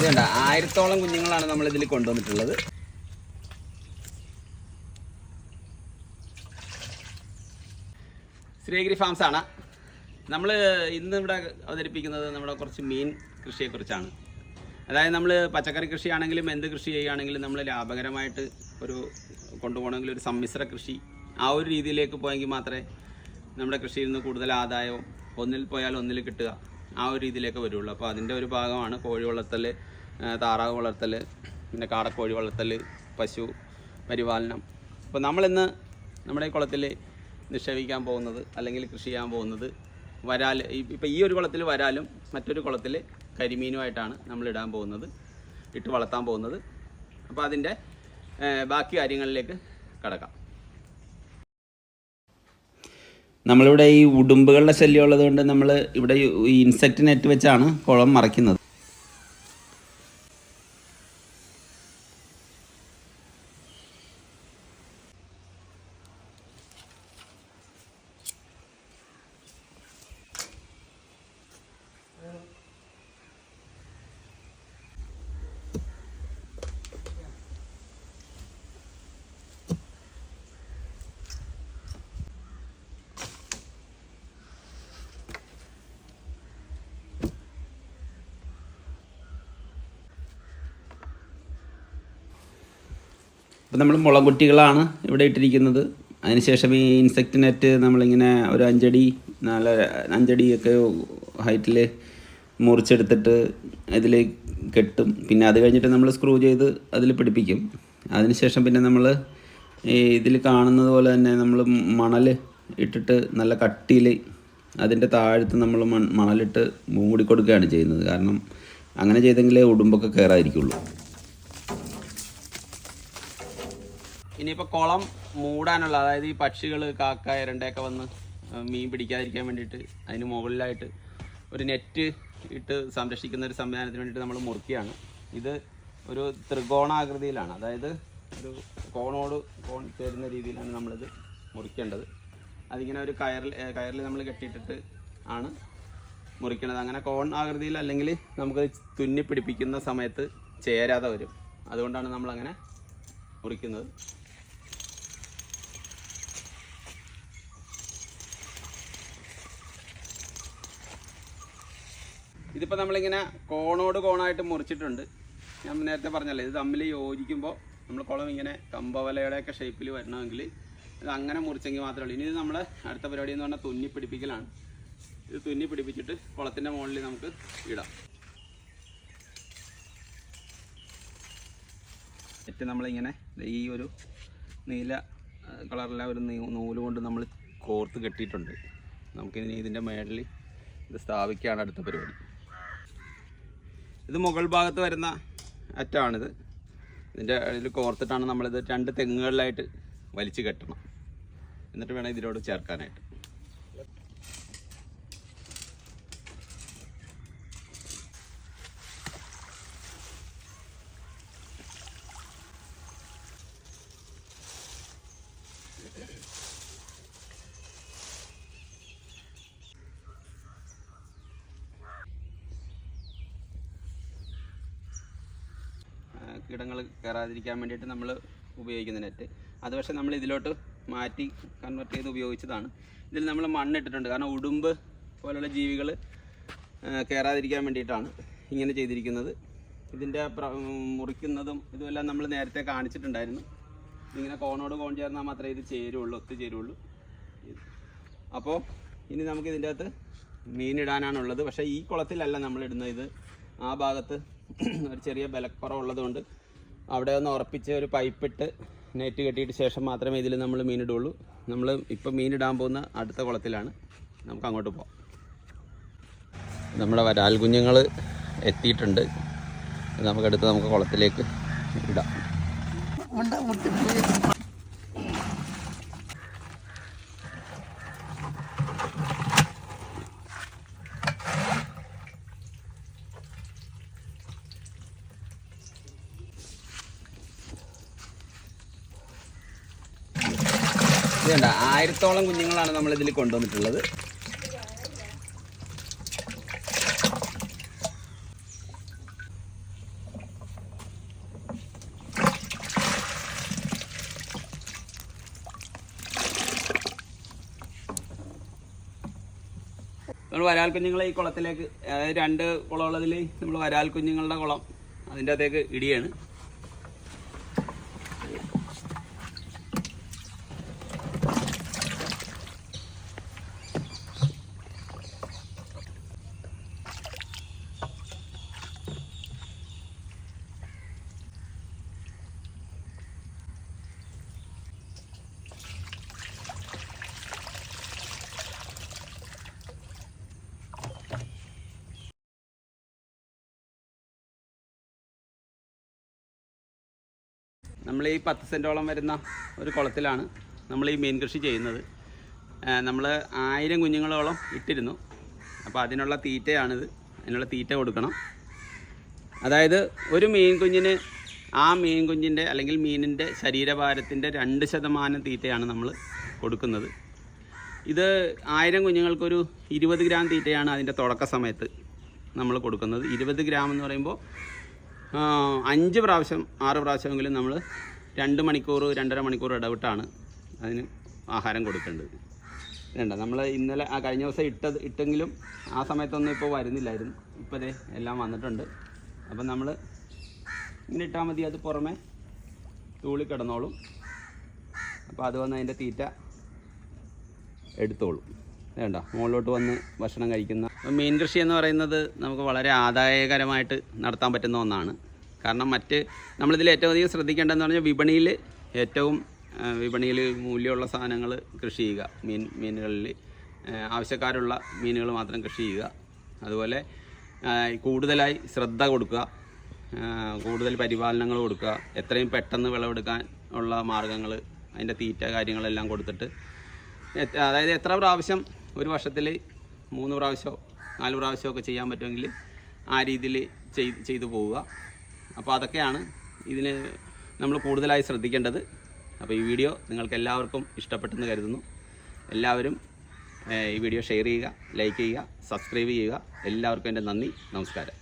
ഇതുണ്ട. ആയിരത്തോളം കുഞ്ഞുങ്ങളാണ് നമ്മൾ ഇതിൽ കൊണ്ടുവന്നിട്ടുള്ളത്. ശ്രീഗിരി ഫാംസ് ആണ്. നമ്മൾ ഇന്ന് ഇവിടെ അവതരിപ്പിക്കുന്നത് നമ്മുടെ കുറച്ച് മീൻ കൃഷിയെക്കുറിച്ചാണ്. അതായത് നമ്മൾ പച്ചക്കറി കൃഷിയാണെങ്കിലും എന്ത് കൃഷി ചെയ്യുകയാണെങ്കിലും നമ്മൾ ലാഭകരമായിട്ട് ഒരു കൊണ്ടുപോകണമെങ്കിൽ ഒരു സമ്മിശ്ര കൃഷി ആ ഒരു രീതിയിലേക്ക് പോയെങ്കിൽ മാത്രമേ നമ്മുടെ കൃഷിയിൽ നിന്ന് കൂടുതൽ ആദായവും ഒന്നിൽ പോയാൽ ഒന്നിൽ കിട്ടുക. ആ ഒരു രീതിയിലേക്ക് വരുള്ളൂ. അപ്പോൾ അതിന്റെ ഒരു ഭാഗമാണ് കോഴി വളർത്തൽ താറാവ് വളർത്തൽ പിന്നെ കാടക്കോഴി വളർത്തൽ പശു പരിപാലനം. അപ്പോൾ നമ്മളിന്ന് നമ്മുടെ ഈ കുളത്തിൽ നിക്ഷേപിക്കാൻ പോകുന്നത് അല്ലെങ്കിൽ കൃഷി ചെയ്യാൻ പോകുന്നത് വരാൽ ഇപ്പോൾ ഈ ഒരു കുളത്തിൽ വരാലും മറ്റൊരു കുളത്തിൽ കരിമീനുമായിട്ടാണ് നമ്മൾ ഇടാൻ പോകുന്നത് ഇട്ട് വളർത്താൻ പോകുന്നത്. അപ്പോൾ അതിന്റെ ബാക്കി കാര്യങ്ങളിലേക്ക് കടക്കാം. നമ്മളിവിടെ ഈ ഉടുമ്പുകളുടെ ശല്യം ഉള്ളത് കൊണ്ട് നമ്മൾ ഇവിടെ ഈ ഇൻസെക്റ്റ് നെറ്റ് വെച്ചാണ് കുളം മറയ്ക്കുന്നത്. ഇപ്പം നമ്മൾ മുളകുട്ടികളാണ് ഇവിടെ ഇട്ടിരിക്കുന്നത്. അതിനുശേഷം ഈ ഇൻസെക്ട് നെറ്റ് നമ്മളിങ്ങനെ ഒരു അഞ്ചടി നാല അഞ്ചടിയൊക്കെ ഹൈറ്റിൽ മുറിച്ചെടുത്തിട്ട് ഇതിൽ കെട്ടും. പിന്നെ അത് കഴിഞ്ഞിട്ട് നമ്മൾ സ്ക്രൂ ചെയ്ത് അതിൽ പിടിപ്പിക്കും. അതിനുശേഷം പിന്നെ നമ്മൾ ഇതിൽ കാണുന്നത് പോലെ തന്നെ നമ്മൾ മണൽ ഇട്ടിട്ട് നല്ല കട്ടിയിൽ അതിന്റെ താഴത്ത് നമ്മൾ മണലിട്ട് മൂടി കൊടുക്കുകയാണ് ചെയ്യുന്നത്. കാരണം അങ്ങനെ ചെയ്തെങ്കിലേ ഉടുമ്പൊക്കെ കയറാതിരിക്കുള്ളൂ ഇനിയിപ്പോൾ കുളം മൂടാനുള്ള അതായത് ഈ പക്ഷികൾ കാക്ക ഇരണ്ടയൊക്കെ വന്ന് മീൻ പിടിക്കാതിരിക്കാൻ വേണ്ടിയിട്ട് അതിന് മുകളിലായിട്ട് ഒരു നെറ്റ് ഇട്ട് സംരക്ഷിക്കുന്ന ഒരു സംവിധാനത്തിന് വേണ്ടിയിട്ട് നമ്മൾ മുറുക്കിയാണ്. ഇത് ഒരു ത്രികോണാകൃതിയിലാണ്. അതായത് ഒരു കോണോട് കോൺ ചേരുന്ന രീതിയിലാണ് നമ്മളിത് മുറിക്കേണ്ടത്. അതിങ്ങനെ ഒരു കയറിൽ കയറിൽ നമ്മൾ കെട്ടിയിട്ടിട്ട് ആണ് മുറിക്കണത്. അങ്ങനെ കോൺ ആകൃതിയിൽ അല്ലെങ്കിൽ നമുക്ക് തുന്നി പിടിപ്പിക്കുന്ന സമയത്ത് ചേരാതെ വരും. അതുകൊണ്ടാണ് നമ്മളങ്ങനെ മുറിക്കുന്നത്. ഇതിപ്പോൾ നമ്മളിങ്ങനെ കോണോട് കോണായിട്ട് മുറിച്ചിട്ടുണ്ട്. ഞാൻ നേരത്തെ പറഞ്ഞല്ലേ ഇത് തമ്മിൽ യോജിക്കുമ്പോൾ നമ്മൾ കുളം ഇങ്ങനെ കമ്പവലയുടെയൊക്കെ ഷേപ്പിൽ വരണമെങ്കിൽ ഇത് അങ്ങനെ മുറിച്ചെങ്കിൽ മാത്രമേ ഉള്ളൂ. ഇനി ഇത് നമ്മൾ അടുത്ത പരിപാടി എന്ന് പറഞ്ഞാൽ തുന്നി പിടിപ്പിക്കലാണ് ഇത് തുന്നി പിടിപ്പിച്ചിട്ട് കുളത്തിന്റെ മുകളിൽ നമുക്ക് ഇടാം. നെറ്റ് നമ്മളിങ്ങനെ ഈ ഒരു നീല കളറിലെ ഒരു നൂൽ കൊണ്ട് നമ്മൾ കോർത്ത് കെട്ടിയിട്ടുണ്ട്. നമുക്കിനി ഇതിന്റെ മേളിൽ ഇത് സ്ഥാപിക്കുകയാണ് അടുത്ത പരിപാടി. ഇത് മുകൾ ഭാഗത്ത് വരുന്ന അറ്റമാണിത് ഇതിന്റെ ഇതിൽ കോർത്തിട്ടാണ് നമ്മളിത് രണ്ട് തെങ്ങുകളിലായിട്ട് വലിച്ചു കെട്ടണം. എന്നിട്ട് വേണം ഇതിലോട് ചേർക്കാനായിട്ട്. കീടങ്ങൾ കയറാതിരിക്കാൻ വേണ്ടിയിട്ട് നമ്മൾ ഉപയോഗിക്കുന്ന നെറ്റ്. അത് പക്ഷേ നമ്മൾ ഇതിലോട്ട് മാറ്റി കൺവെർട്ട് ചെയ്ത് ഉപയോഗിച്ചതാണ്. ഇതിൽ നമ്മൾ മണ്ണിട്ടിട്ടുണ്ട് കാരണം ഉടുമ്പ് പോലുള്ള ജീവികൾ കയറാതിരിക്കാൻ വേണ്ടിയിട്ടാണ് ഇങ്ങനെ ചെയ്തിരിക്കുന്നത്. ഇതിന്റെ മുറിക്കുന്നതും ഇതുമെല്ലാം നമ്മൾ നേരത്തെ കാണിച്ചിട്ടുണ്ടായിരുന്നു. ഇങ്ങനെ കോണോട് കോൺ ചേർന്നാൽ മാത്രമേ ഇത് ചേരുള്ളൂ ഒത്തു ചേരുള്ളൂ. അപ്പോൾ ഇനി നമുക്ക് ഇതിന്റെ അകത്ത് മീനിടാനാണുള്ളത്. പക്ഷേ ഈ കുളത്തിലല്ല നമ്മൾ ഇടുന്നത്. ഇത് ആ ഭാഗത്ത് ഒരു ചെറിയ ബലക്കുറവുള്ളത് കൊണ്ട് അവിടെ ഒന്ന് ഉറപ്പിച്ച് ഒരു പൈപ്പിട്ട് നെറ്റ് കെട്ടിയിട്ട് ശേഷം മാത്രമേ ഇതിൽ നമ്മൾ മീനിടുള്ളൂ നമ്മൾ ഇപ്പം മീനിടാൻ പോകുന്ന അടുത്ത കുളത്തിലാണ്. നമുക്ക് അങ്ങോട്ട് പോകാം നമ്മുടെ വരാൽ കുഞ്ഞുങ്ങൾ എത്തിയിട്ടുണ്ട്. നമുക്കടുത്ത് നമുക്ക് കുളത്തിലേക്ക് ഇടാം. ഇതുണ്ട് ആയിരത്തോളം കുഞ്ഞുങ്ങളാണ് നമ്മൾ ഇതിൽ കൊണ്ടുവന്നിട്ടുള്ളത്. നമ്മൾ വരാൽ കുഞ്ഞുങ്ങളെ ഈ കുളത്തിലേക്ക് അതായത് രണ്ട് കുളമുള്ളതിൽ നമ്മൾ വരാൽ കുഞ്ഞുങ്ങളുടെ കുളം അതിന്റെ അകത്തേക്ക് ഇടിയാണ്. നമ്മൾ ഈ പത്ത് സെന്റോളം വരുന്ന ഒരു കുളത്തിലാണ് നമ്മൾ ഈ മീൻ കൃഷി ചെയ്യുന്നത്. നമ്മൾ ആയിരം കുഞ്ഞുങ്ങളോളം ഇട്ടിരുന്നു. അപ്പോൾ അതിനുള്ള തീറ്റയാണിത്. അതിനുള്ള തീറ്റ കൊടുക്കണം. അതായത് ഒരു മീൻ കുഞ്ഞിന് ആ മീൻ കുഞ്ഞിന്റെ അല്ലെങ്കിൽ മീനിന്റെ ശരീരഭാരത്തിന്റെ രണ്ട് ശതമാനം തീറ്റയാണ് നമ്മൾ കൊടുക്കുന്നത്. ഇത് ആയിരം കുഞ്ഞുങ്ങൾക്കൊരു ഇരുപത് ഗ്രാം തീറ്റയാണ് അതിന്റെ തുടക്ക സമയത്ത് നമ്മൾ കൊടുക്കുന്നത്. ഇരുപത് ഗ്രാം എന്ന് പറയുമ്പോൾ അഞ്ച് പ്രാവശ്യം ആറ് പ്രാവശ്യമെങ്കിലും നമ്മൾ രണ്ട് മണിക്കൂർ രണ്ടര മണിക്കൂർ ഇടവിട്ടാണ് അതിന് ആഹാരം കൊടുക്കേണ്ടത്. വേണ്ട നമ്മൾ ഇന്നലെ ആ കഴിഞ്ഞ ദിവസം ഇട്ടത് ഇട്ടെങ്കിലും ആ സമയത്തൊന്നും ഇപ്പോൾ വരുന്നില്ലായിരുന്നു. ഇപ്പോൾ ദേ എല്ലാം വന്നിട്ടുണ്ട്. അപ്പം നമ്മൾ ഇങ്ങനെ ഇട്ടാൽ മതി അത് പുറമെ തൂളി കിടന്നോളും. അപ്പോൾ അത് വന്ന് അതിന്റെ തീറ്റ എടുത്തോളും. വേണ്ട മുകളിലോട്ട് വന്ന് ഭക്ഷണം കഴിക്കുന്ന. മീൻ കൃഷി എന്ന് പറയുന്നത് നമുക്ക് വളരെ ആദായകരമായിട്ട് നടത്താൻ പറ്റുന്ന ഒന്നാണ്. കാരണം മറ്റ് നമ്മളിതിൽ ഏറ്റവും അധികം ശ്രദ്ധിക്കേണ്ടതെന്ന് പറഞ്ഞാൽ വിപണിയിൽ ഏറ്റവും വിപണിയിൽ മൂല്യമുള്ള സാധനങ്ങൾ കൃഷി ചെയ്യുക. മീൻ മീനുകളിൽ ആവശ്യക്കാരുള്ള മീനുകൾ മാത്രം കൃഷി ചെയ്യുക. അതുപോലെ കൂടുതലായി ശ്രദ്ധ കൊടുക്കുക. കൂടുതൽ പരിപാലനങ്ങൾ കൊടുക്കുക. എത്രയും പെട്ടെന്ന് വിളവെടുക്കാൻ ഉള്ള മാർഗങ്ങൾ അതിന്റെ തീറ്റ കാര്യങ്ങളെല്ലാം കൊടുത്തിട്ട് അതായത് എത്ര പ്രാവശ്യം ഒരു വർഷത്തിൽ മൂന്ന് പ്രാവശ്യമോ നാല് പ്രാവശ്യമോ ഒക്കെ ചെയ്യാൻ പറ്റുമെങ്കിൽ ആ രീതിയിൽ ചെയ്ത് ചെയ്തു പോവുക. അപ്പോൾ അതൊക്കെയാണ് ഇതിന് നമ്മൾ കൂടുതലായി ശ്രദ്ധിക്കേണ്ടത്. അപ്പോൾ ഈ വീഡിയോ നിങ്ങൾക്ക് എല്ലാവർക്കും ഇഷ്ടപ്പെട്ടെന്ന് കരുതുന്നു. എല്ലാവരും ഈ വീഡിയോ ഷെയർ ചെയ്യുക ലൈക്ക് ചെയ്യുക സബ്സ്ക്രൈബ് ചെയ്യുക. എല്ലാവർക്കും എന്റെ നന്ദി നമസ്കാരം.